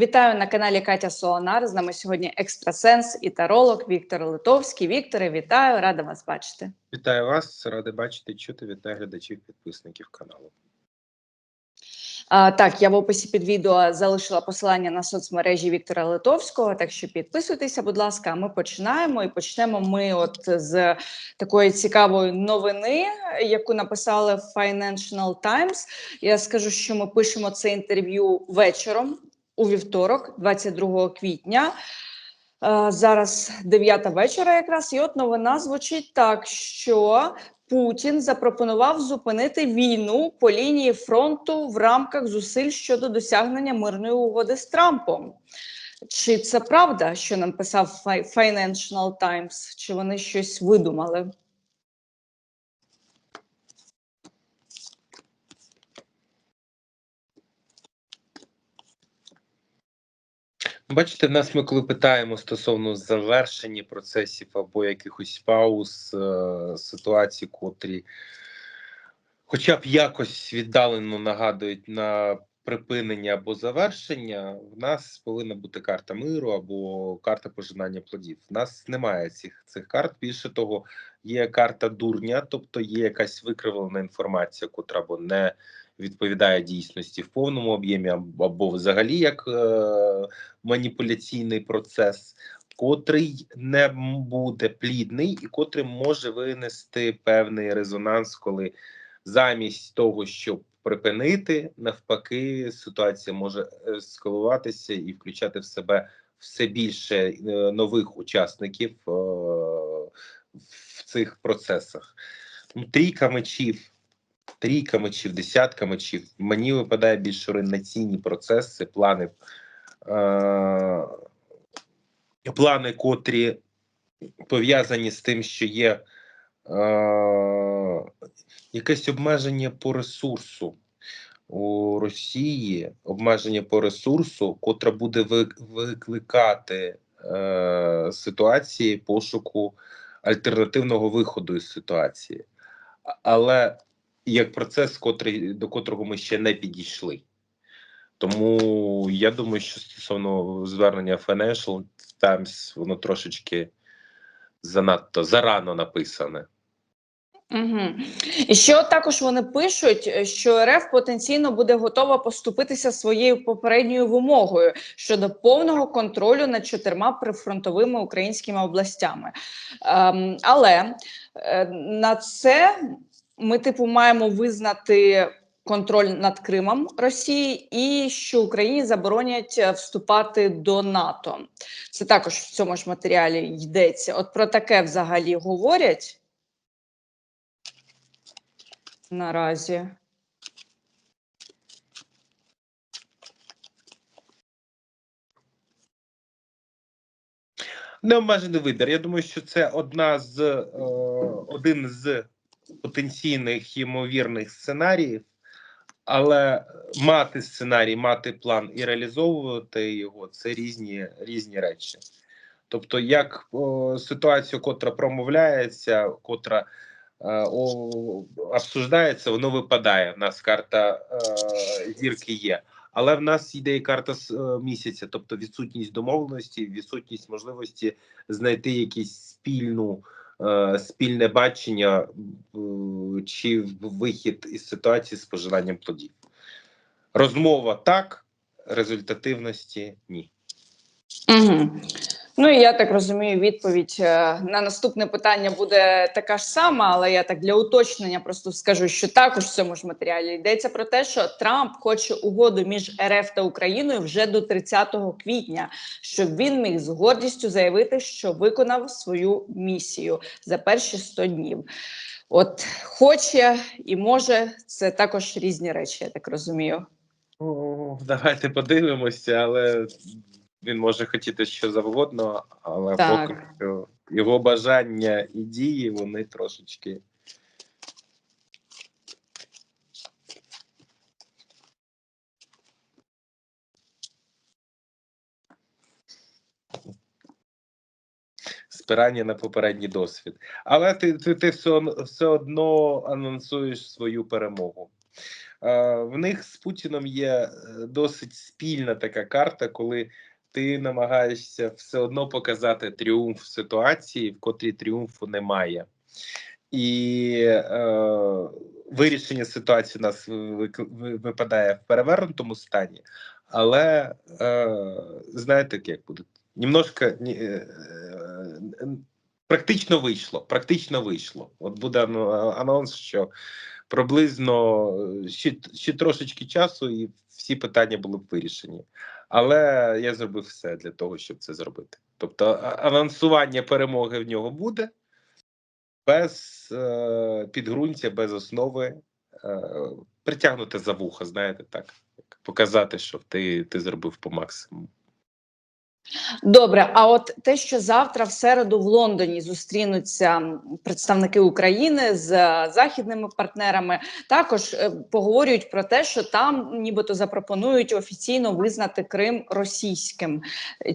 Вітаю на каналі Катя Солонар. З нами сьогодні екстрасенс і таролог Віктор Литовський. Вікторе, вітаю, рада вас бачити. Вітаю вас, радий бачити, чути, вітаю глядачів, підписників каналу. А, так, я в описі під відео залишила посилання на соцмережі Віктора Литовського. Так що підписуйтеся, будь ласка. Ми починаємо. І почнемо ми от з такої цікавої новини, яку написали в Financial Times. Я скажу, що ми пишемо це інтерв'ю вечором у вівторок, 22 квітня. Е, Зараз 9 вечора, якраз і от новина звучить так, що Путін запропонував зупинити війну по лінії фронту в рамках зусиль щодо досягнення мирної угоди з Трампом. Чи це правда, що нам писав Fi- Financial Times? Чи вони щось видумали? Бачите, в нас ми коли питаємо стосовно завершення процесів або якихось пауз е, ситуацій, котрі хоча б якось віддалено нагадують на припинення або завершення, в нас повинна бути карта миру або карта пожинання плодів. В нас немає цих цих карт. Більше того, є карта дурня, тобто є якась викривлена інформація, котра або не відповідає дійсності в повному об'ємі, або взагалі як е, маніпуляційний процес, котрий не буде плідний і котрий може винести певний резонанс, коли замість того, щоб припинити, навпаки, ситуація може ескалуватися і включати в себе все більше е, нових учасників е, в цих процесах. Трійка мечів, трійка мечів, десятка мечів. Мені випадає більш орієнтаційні процеси, плани, е, плани, котрі пов'язані з тим, що є е, якесь обмеження по ресурсу у Росії, обмеження по ресурсу, котре буде викликати е, ситуації пошуку альтернативного виходу із ситуації. Але як процес, котрий, до котрого ми ще не підійшли. Тому я думаю, що стосовно звернення Financial Times, воно трошечки занадто зарано написане. Угу. І що також вони пишуть, що РФ потенційно буде готова поступитися своєю попередньою вимогою щодо повного контролю над чотирма прифронтовими українськими областями. Ем, але е, на це ми, типу, маємо визнати контроль над Кримом Росії і що Україні заборонять е, вступати до НАТО. Це також в цьому ж матеріалі йдеться. От про таке взагалі говорять наразі. Необмежений вибір. Я думаю, що це одна з е, один з потенційних ймовірних сценаріїв, але мати сценарій, мати план і реалізовувати його це різні різні речі. Тобто, як о, ситуацію, котра промовляється, котра е, о, обсуждається, воно випадає. У нас карта е, зірки є. Але в нас йде і карта е, місяця, тобто відсутність домовленості, відсутність можливості знайти якісь спільну спільне бачення е, чи вихід із ситуації з пожиранням плодів. Розмова так, результативності ні. Угу. Ну і я так розумію, відповідь е, на наступне питання буде така ж сама, але я так для уточнення просто скажу, що також в цьому ж матеріалі йдеться про те, що Трамп хоче угоду між РФ та Україною вже до 30 квітня, щоб він міг з гордістю заявити, що виконав свою місію за перші 100 днів. От хоче і може це також різні речі, я так розумію. О, давайте подивимося, але він може хотіти що завгодно, але Так. поки що його бажання і дії вони трошечки. Спирання на попередній досвід. Але ти, ти, ти все, все одно анонсуєш свою перемогу. Е, В них з Путіном є е, досить спільна така карта, коли ти намагаєшся все одно показати тріумф ситуації, в котрій тріумфу немає. І е, вирішення ситуації у нас випадає в перевернутому стані, але е, знаєте, як буде? Немножко е, е, практично вийшло. Практично вийшло. От буде анонс, що приблизно е, ще, ще трошечки часу, і всі питання були б вирішені. Але я зробив все для того, щоб це зробити. Тобто, а- анонсування перемоги в нього буде без е, підґрунтя, без основи, е, притягнути за вуха, знаєте, так. Показати, що ти, ти зробив по максимуму. Добре, а от те, що завтра в середу в Лондоні зустрінуться представники України з е, західними партнерами, також е, поговорюють про те, що там нібито запропонують офіційно визнати Крим російським.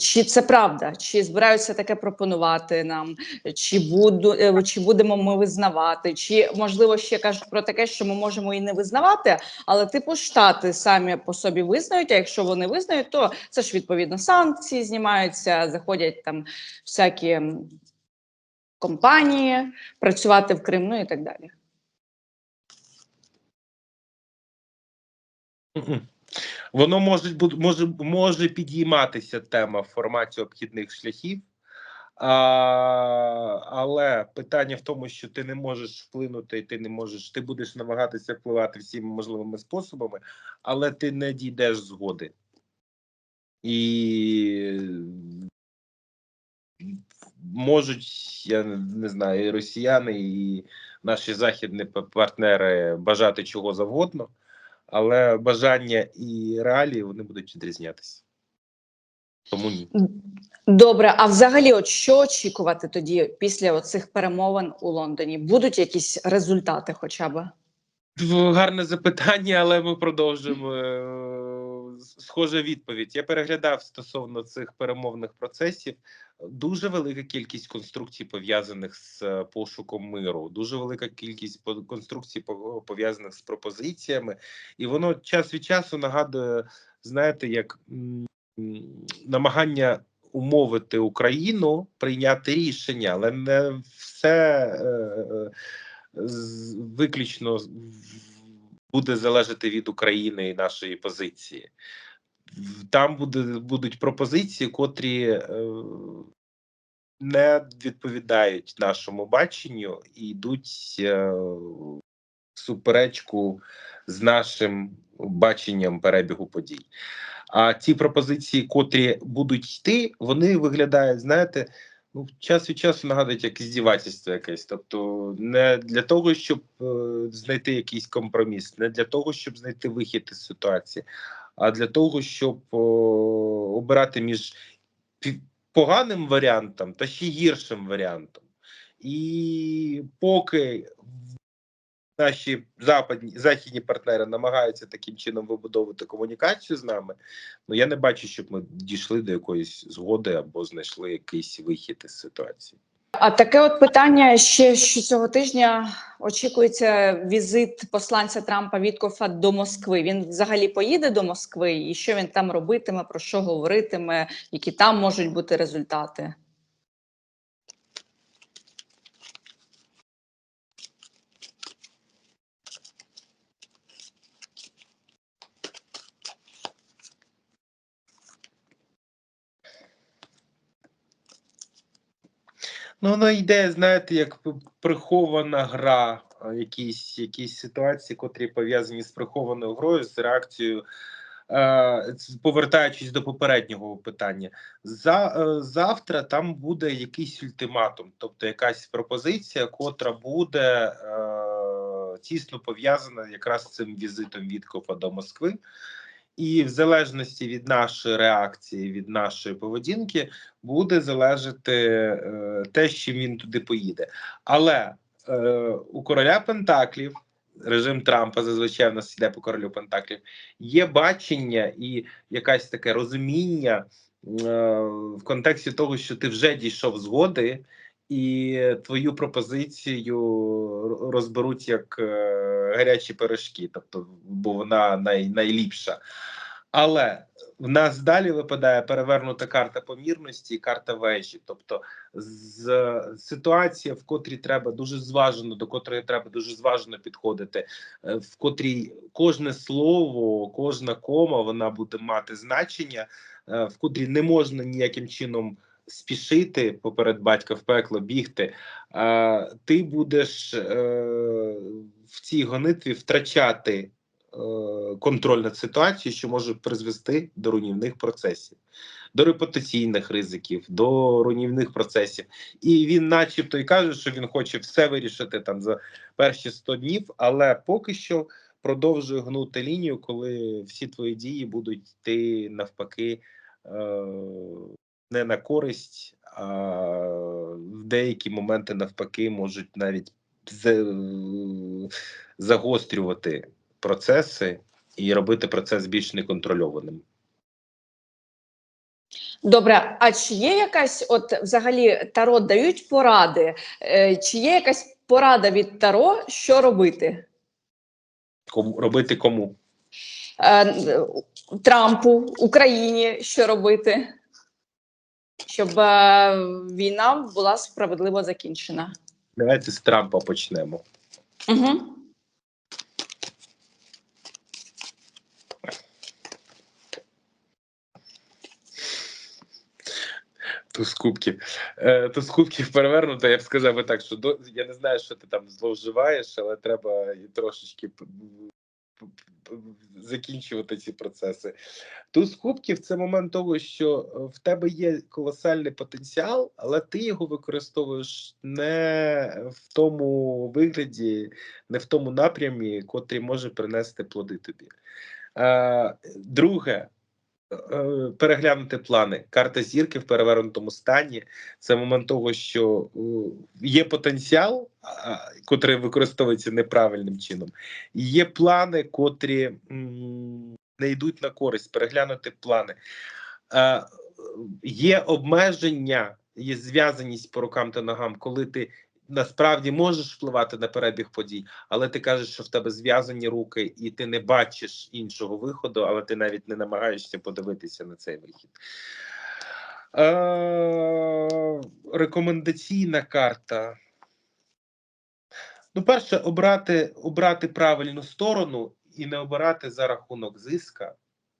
Чи це правда? Чи збираються таке пропонувати нам? Чи буду е, чи будемо ми визнавати? Чи можливо ще кажуть про таке, що ми можемо і не визнавати, але типу штати самі по собі визнають. А якщо вони визнають, то це ж відповідно санкції знімаються, заходять там всякі компанії працювати в Крим, ну і так далі. Воно може може, може підійматися тема в форматі обхідних шляхів, а, але питання в тому, що ти не можеш вплинути, ти не можеш, ти будеш намагатися впливати всіма можливими способами, але ти не дійдеш згоди. І можуть, я не знаю, і росіяни, і наші західні партнери бажати чого завгодно, але бажання і реалії вони будуть відрізнятися. Тому ні. Добре, а взагалі, от що очікувати тоді після оцих перемовин у Лондоні? Будуть якісь результати, хоча б? Гарне запитання, але ми продовжимо. е, Схожа відповідь. Я переглядав стосовно цих перемовних процесів. Дуже велика кількість конструкцій пов'язаних з е, пошуком миру, дуже велика кількість конструкцій по- пов'язаних з пропозиціями, і воно час від часу нагадує, знаєте, як намагання умовити Україну прийняти рішення, але не все е, е, виключно буде залежати від України і нашої позиції. Там буде, будуть пропозиції, котрі е, не відповідають нашому баченню і йдуть е, в суперечку з нашим баченням перебігу подій. А ті пропозиції, котрі будуть йти, вони виглядають, знаєте, ну, час від часу нагадують як здівательство якесь. Тобто, не для того, щоб е, знайти якийсь компроміс, не для того, щоб знайти вихід із ситуації, а для того, щоб о, обирати між поганим варіантом та ще гіршим варіантом. І поки наші западні західні партнери намагаються таким чином вибудовувати комунікацію з нами, ну я не бачу, щоб ми дійшли до якоїсь згоди або знайшли якийсь вихід із ситуації. А таке от питання ще що цього тижня очікується візит посланця Трампа Віткофа до Москви. Він взагалі поїде до Москви, і що він там робитиме, про що говоритиме, які там можуть бути результати? Ну, воно йде, знаєте, як прихована гра, якісь, якісь ситуації, котрі пов'язані з прихованою грою, з реакцією. Е, повертаючись до попереднього питання, за е, завтра там буде якийсь ультиматум, тобто якась пропозиція, котра буде е, тісно пов'язана якраз з цим візитом Віткофа до Москви. І в залежності від нашої реакції, від нашої поведінки, буде залежати е, те, чим він туди поїде. Але е, у короля Пентаклів, режим Трампа зазвичай в нас йде по королю Пентаклів, є бачення і якесь таке розуміння е, в контексті того, що ти вже дійшов згоди. І твою пропозицію розберуть як е, гарячі пирожки, тобто, бо вона най, найліпша. Але в нас далі випадає перевернута карта помірності і карта вежі. Тобто, з ситуація, в котрій треба дуже зважено, до котрої треба дуже зважено підходити, е, в котрій кожне слово, кожна кома вона буде мати значення, е, в котрій не можна ніяким чином спішити поперед батька в пекло бігти. е, Ти будеш е, в цій гонитві втрачати е, контроль над ситуацією, що може призвести до руйнівних процесів, до репутаційних ризиків, до руйнівних процесів. І він, начебто, і каже, що він хоче все вирішити там за перші 100 днів, але поки що продовжує гнути лінію, коли всі твої дії будуть йти навпаки. Е, не на користь, а в деякі моменти навпаки можуть навіть загострювати процеси і робити процес більш неконтрольованим. Добре, а чи є якась, от взагалі таро дають поради? Е, Чи є якась порада від таро, що робити? Кому робити кому? Е, Трампу, Україні, що робити? Щоб е, війна була справедливо закінчена. Давайте з Трампа почнемо. Угу. Туз кубків. Е, туз кубків перевернуто, я б сказав би так, що до, я не знаю, що ти там зловживаєш, але треба і трошечки закінчувати ці процеси. Туз кубків це момент того, що е, в тебе є колосальний потенціал, але ти його використовуєш не в тому вигляді, не в тому напрямі, котрий може принести плоди тобі. Е, друге, переглянути плани. Карта зірки в перевернутому стані. Це момент того, що е, є потенціал, котрий використовується неправильним чином, є плани, котрі не йдуть на користь. Переглянути плани. Е, Є обмеження, є зв'язаність по рукам та ногам, коли ти. Насправді можеш впливати на перебіг подій, але ти кажеш, що в тебе зв'язані руки, і ти не бачиш іншого виходу, але ти навіть не намагаєшся подивитися на цей вихід. Е, рекомендаційна карта. Ну, перше, обрати, обрати правильну сторону і не обирати за рахунок зиска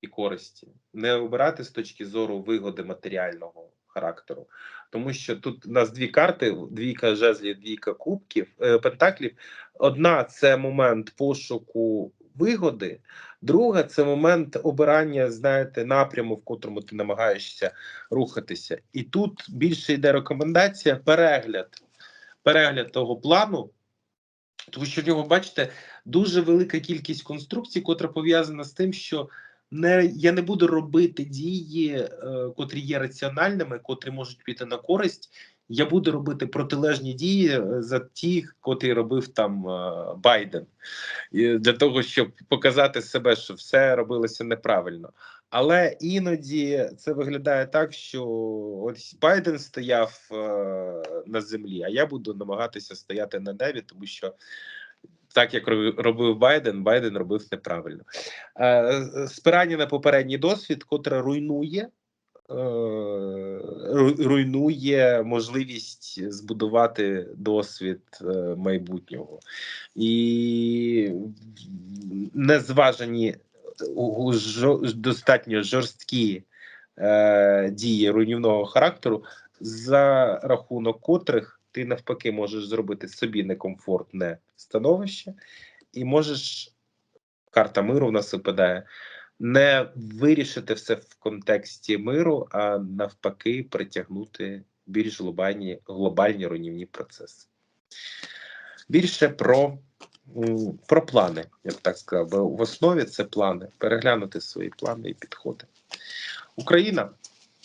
і користі, не обирати з точки зору вигоди матеріального характеру. Тому що тут у нас дві карти: двійка жезлів, двійка кубків, е, пентаклів. Одна це момент пошуку вигоди, друга це момент обирання, знаєте, напряму, в котрому ти намагаєшся рухатися. І тут більше йде рекомендація перегляд, перегляд того плану. Тому що в нього, бачите, дуже велика кількість конструкцій, котра пов'язана з тим, що не я не буду робити дії, е, котрі є раціональними, котрі можуть піти на користь. Я буду робити протилежні дії е, за ті, котрі робив там е, Байден, і для того, щоб показати себе, що все робилося неправильно. Але іноді це виглядає так, що ось Байден стояв е, на землі, а я буду намагатися стояти на небі, тому що так як робив Байден, Байден робив неправильно. Е, спирання на попередній досвід, котре руйнує. е, Руйнує можливість збудувати досвід е, майбутнього, і незважені жо- достатньо жорсткі дії руйнівного характеру, за рахунок котрих ти навпаки можеш зробити собі некомфортне становище, і можеш карта миру в нас випадає. Не вирішити все в контексті миру, а навпаки, притягнути більш глобальні, глобальні руйнівні процеси. Більше про, про плани, я б так сказав, бо в основі це плани, переглянути свої плани і підходи. Україна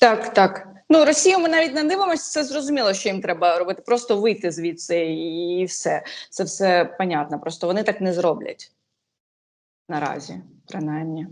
Так, так. Ну, Росію ми навіть не дивимося, це зрозуміло, що їм треба робити. Просто вийти звідси і все. Це все понятно. Просто вони так не зроблять. Наразі, принаймні.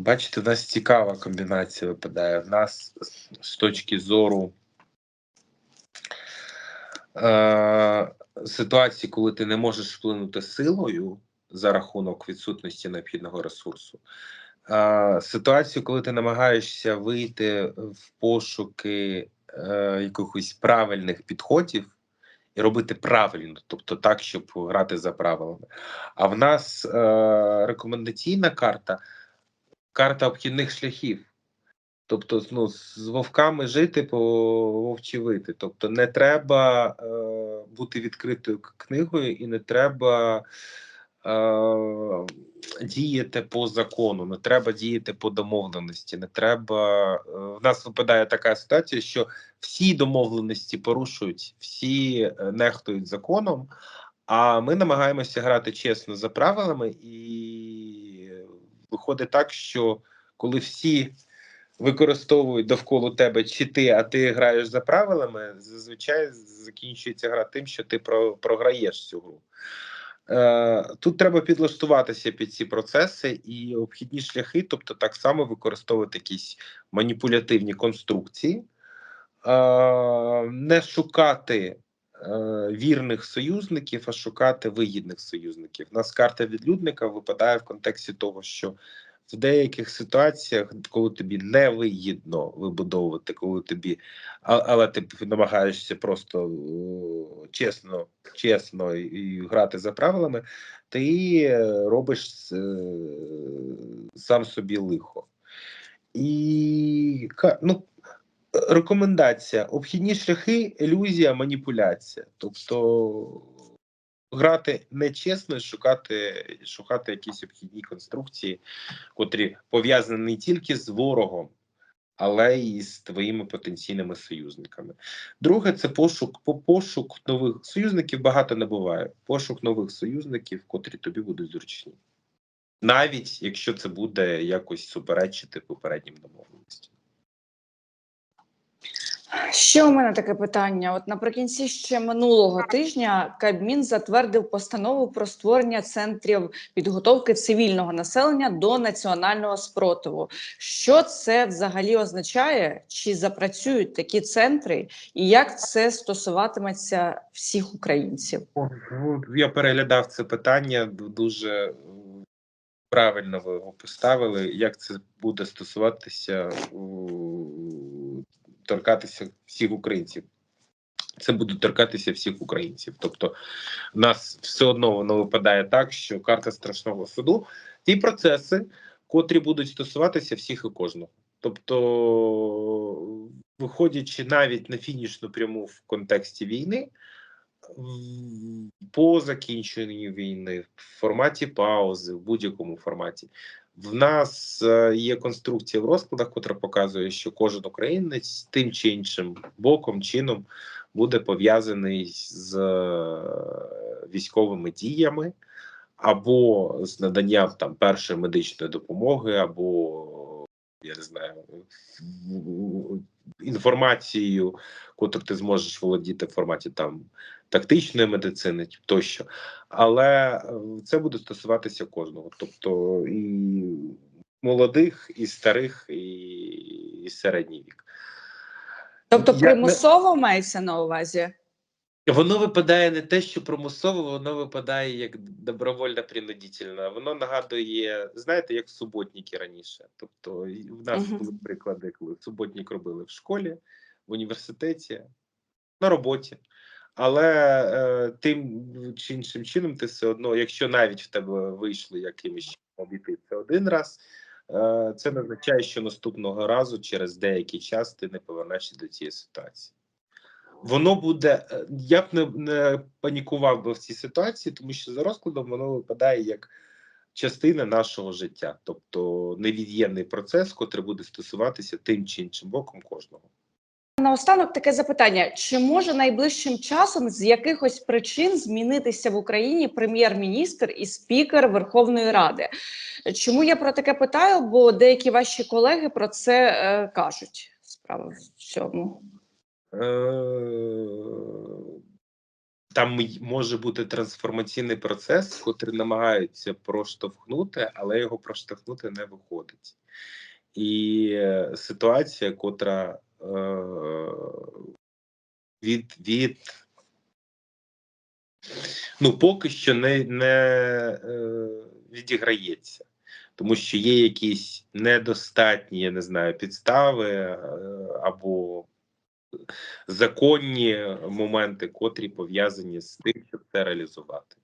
Бачите, в нас цікава комбінація випадає. В нас з точки зору е, ситуації, коли ти не можеш вплинути силою за рахунок відсутності необхідного ресурсу. Е, ситуацію, коли ти намагаєшся вийти в пошуки е, якихось правильних підходів і робити правильно, тобто так, щоб грати за правилами. А в нас е, рекомендаційна карта карта обхідних шляхів. Тобто, ну, з вовками жити по вовчі вити. Тобто, не треба е, бути відкритою книгою і не треба е, діяти по закону, не треба діяти по домовленості. Не треба. Е, в нас випадає така ситуація, що всі домовленості порушують, всі е, нехтують законом, а ми намагаємося грати чесно за правилами, і виходить так, що коли всі використовують довкола тебе чи ти, а ти граєш за правилами, зазвичай закінчується гра тим, що ти про- програєш цю гру. Е, Тут треба підлаштуватися під ці процеси і обхідні шляхи, тобто так само використовувати якісь маніпулятивні конструкції, е, не шукати вірних союзників, а шукати вигідних союзників. У нас карта відлюдника випадає в контексті того, що в деяких ситуаціях, коли тобі не вигідно вибудовувати, коли тобі, але ти намагаєшся просто чесно, чесно і, грати за правилами, ти е, робиш е, сам собі лихо. І ну, рекомендація: обхідні шляхи, ілюзія, маніпуляція. Тобто грати нечесно, і шукати, шукати якісь обхідні конструкції, котрі пов'язані не тільки з ворогом, але й з твоїми потенційними союзниками. Друге, це пошук по пошук нових союзників багато не буває. Пошук нових союзників, котрі тобі будуть зручні. Навіть якщо це буде якось суперечити попереднім домовленостям. Ще у мене таке питання. От наприкінці ще минулого тижня Кабмін затвердив постанову про створення центрів підготовки цивільного населення до національного спротиву. Що це взагалі означає? Чи запрацюють такі центри, і як це стосуватиметься всіх українців? Я переглядав це питання дуже правильно ви його поставили. Як це буде стосуватися торкатися всіх українців? Це буде торкатися всіх українців. Тобто, нас все одно воно випадає так, що карта страшного суду ті процеси, котрі будуть стосуватися всіх і кожного. Тобто, виходячи навіть на фінішну пряму в контексті війни, по закінченню війни, в форматі паузи, в будь-якому форматі. В нас е, є конструкція в розкладах, котра показує, що кожен українець тим чи іншим боком, чином буде пов'язаний з е, військовими діями або з наданням там першої медичної допомоги, або я не знаю, інформацією, котру ти зможеш володіти в форматі там тактичної медицини тощо. Але е, це буде стосуватися кожного, тобто і молодих, і старих, і, і середній вік. Тобто, Я не- примусово мається на увазі? Воно випадає не те, що примусово, воно випадає як добровольно принудительно. Воно нагадує, знаєте, як суботники раніше. Тобто, в нас Мгм. були приклади, коли суботник робили в школі, в університеті, на роботі. Але е, тим чи іншим чином ти все одно, якщо навіть в тебе вийшло якимось чином обійти це один раз, е, це не означає, що наступного разу через деякий час ти не повернешся до цієї ситуації. Воно буде. е, Я б не, не панікував би в цій ситуації, тому що за розкладом воно випадає як частина нашого життя, тобто невід'ємний процес, котрий буде стосуватися тим чи іншим боком кожного. Наостанок таке запитання: чи може найближчим часом з якихось причин змінитися в Україні прем'єр-міністр і спікер Верховної Ради? Чому я про таке питаю? Бо деякі ваші колеги про це е, кажуть. Справа в цьому. Е, там може бути трансформаційний процес, котрий намагаються проштовхнути, але його проштовхнути не виходить. І е, ситуація, котра від, від ну, поки що не, не е, відіграється, тому що є якісь недостатні, я не знаю, підстави е, або законні моменти, котрі пов'язані з тим, щоб це реалізувати.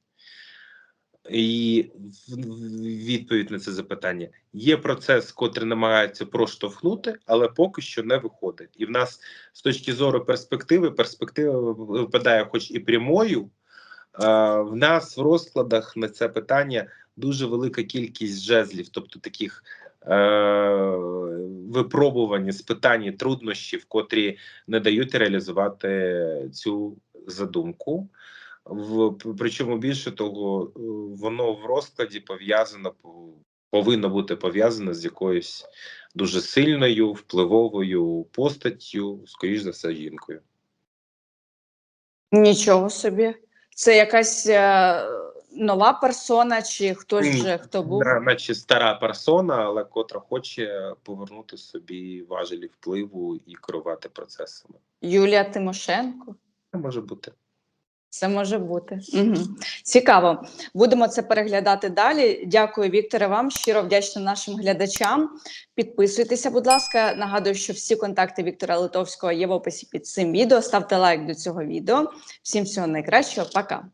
І відповідь на це запитання: є процес, котрий намагається проштовхнути, але поки що не виходить. І в нас з точки зору перспективи, перспектива випадає, хоч і прямою. А, в нас в розкладах на це питання дуже велика кількість жезлів, тобто таких е, випробувань, спитань, труднощів, котрі не дають реалізувати цю задумку. В причому більше того, е, воно в розкладі пов'язано повинно бути пов'язано з якоюсь дуже сильною впливовою постаттю, скоріш за все, жінкою. Нічого собі. Це якась е, нова персона, чи хтось вже хто був? На- наче стара персона, але котра хоче повернути собі важелі впливу і керувати процесами. Юлія Тимошенко. Це може бути. Це може бути. Угу. Цікаво. Будемо це переглядати далі. Дякую, Вікторе, вам. Щиро вдячна нашим глядачам. Підписуйтеся, будь ласка. Нагадую, що всі контакти Віктора Литовського є в описі під цим відео. Ставте лайк до цього відео. Всім всього найкращого. Пока.